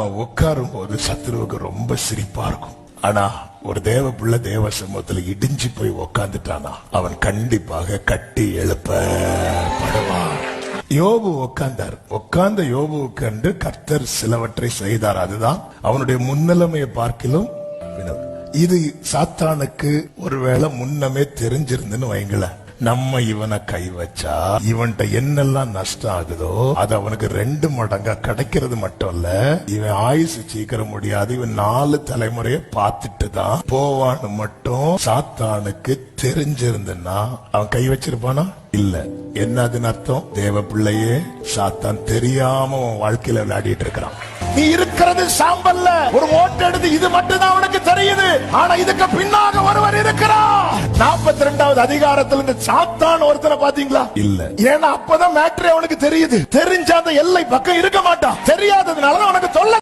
நாம உட்காரும் போது சத்ருவுக்கு ரொம்ப சிரிப்பா இருக்கும். ஆனா ஒரு தேவ புள்ள தேவ சமூகத்துல இடிஞ்சு போய் உக்காந்துட்டானா அவன் கண்டிப்பாக கட்டி எழுப்பப்படுவான் யோபு உட்கார்ந்தார் உட்கார்ந்த யோபு கண்டு கர்த்தர் சிலவற்றை செய்தார். அதுதான் அவனுடைய முன்னிலைமையை பார்க்கிலும் இது சாத்தானுக்கு ஒருவேளை முன்னமே தெரிஞ்சிருந்துன்னு வைங்களேன். நம்ம இவனை கை வச்சா இவன்கிட்ட என்னெல்லாம் நஷ்டம் ஆகுதோ அது அவனுக்கு ரெண்டு மடங்கா கிடைக்கிறது மட்டும் இல்ல. இவன் ஆயுசு சீக்கிரம் முடியாது. இவன் நாலு தலைமுறையை பார்த்துட்டு தான் போவான்னு மட்டும் சாத்தானுக்கு தெரிஞ்சிருந்துன்னா அவன் கை வச்சிருப்பானா? இல்ல. என்னதுன்னு அர்த்தம்? தேவ பிள்ளையே சாத்தான் தெரியாம உன் வாழ்க்கையில விளையாடிட்டு இருக்கிறான். நீ இருக்கிறது சாம்பல்ல. ஒரு ஓட்டு எடுத்து இது மட்டும் தான் உனக்கு தெரியுது. ஆனா இதுக்கு பின்னாக ஒருவர் இருக்கிறார். நாற்பத்தி ரெண்டாவது அதிகாரத்துல இந்த சாத்தான் ஒருத்தனை பாத்தீங்களா இல்ல. ஏன்னா அப்பதான் மேட்ரே அவனுக்கு தெரியுது. தெரிஞ்ச அந்த எல்லை பக்கம் இருக்க மாட்டான். தெரியாததுனால அவனுக்கு தொல்லை